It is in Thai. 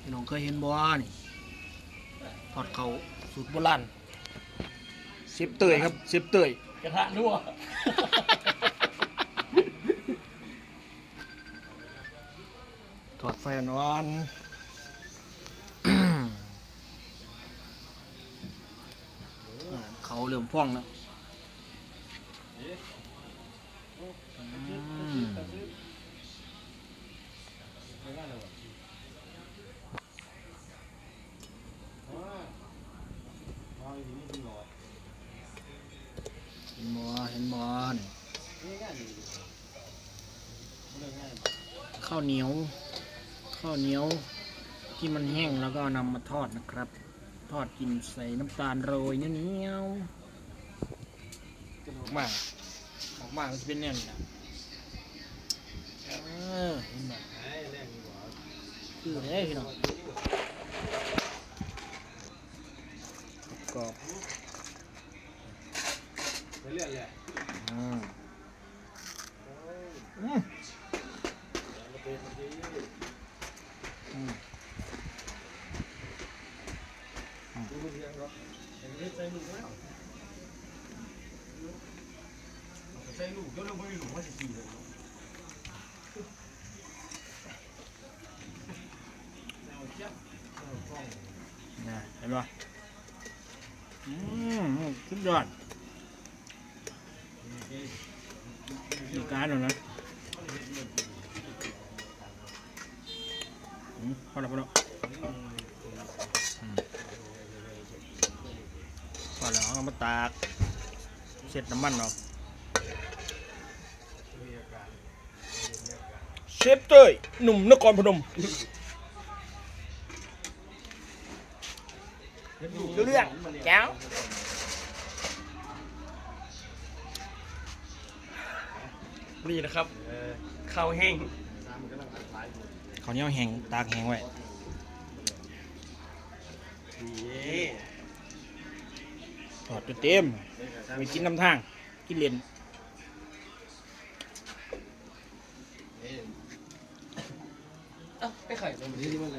พี่น้องเคยเห็นบ่นี่ทอดเขาสูตรโบราณเชฟเตยครับเชฟเตยกระทะรั่วถอดไฟอ่อนๆอ่าเขาเริ่มพ่องแล้วอืม เห็นบ่เห็นบ่นี่ ข้าวเหนียว ข้าวเหนียวที่มันแห้งแล้วก็เอานำมาทอดนะครับ ทอดกินใส่น้ำตาลโรยเหนียวๆออกมาออกมามันจะเป็นเนี่ยนี่นะเออเห็นบ่คือเด้พี่น้องกรอบๆอืมอืมอืม ใส่ลูกก็เรื่องไม่รู้ว่าจะ พอแล้วพอแล้วอืมพอแล้วเอามาตาก เสร็จน้ำมันเนาะเชฟเต้ยหนุ่มนครพนมรู้เรื่องแก้วนี่นะครับข้าวแห้งเขาวเหนี้ยวแห้งตากแห้งไว้ นี่ ถอดจน เต็มไปกินน้ำทาง กินเลนไปไข่ตรงนี้ที่มันอะไร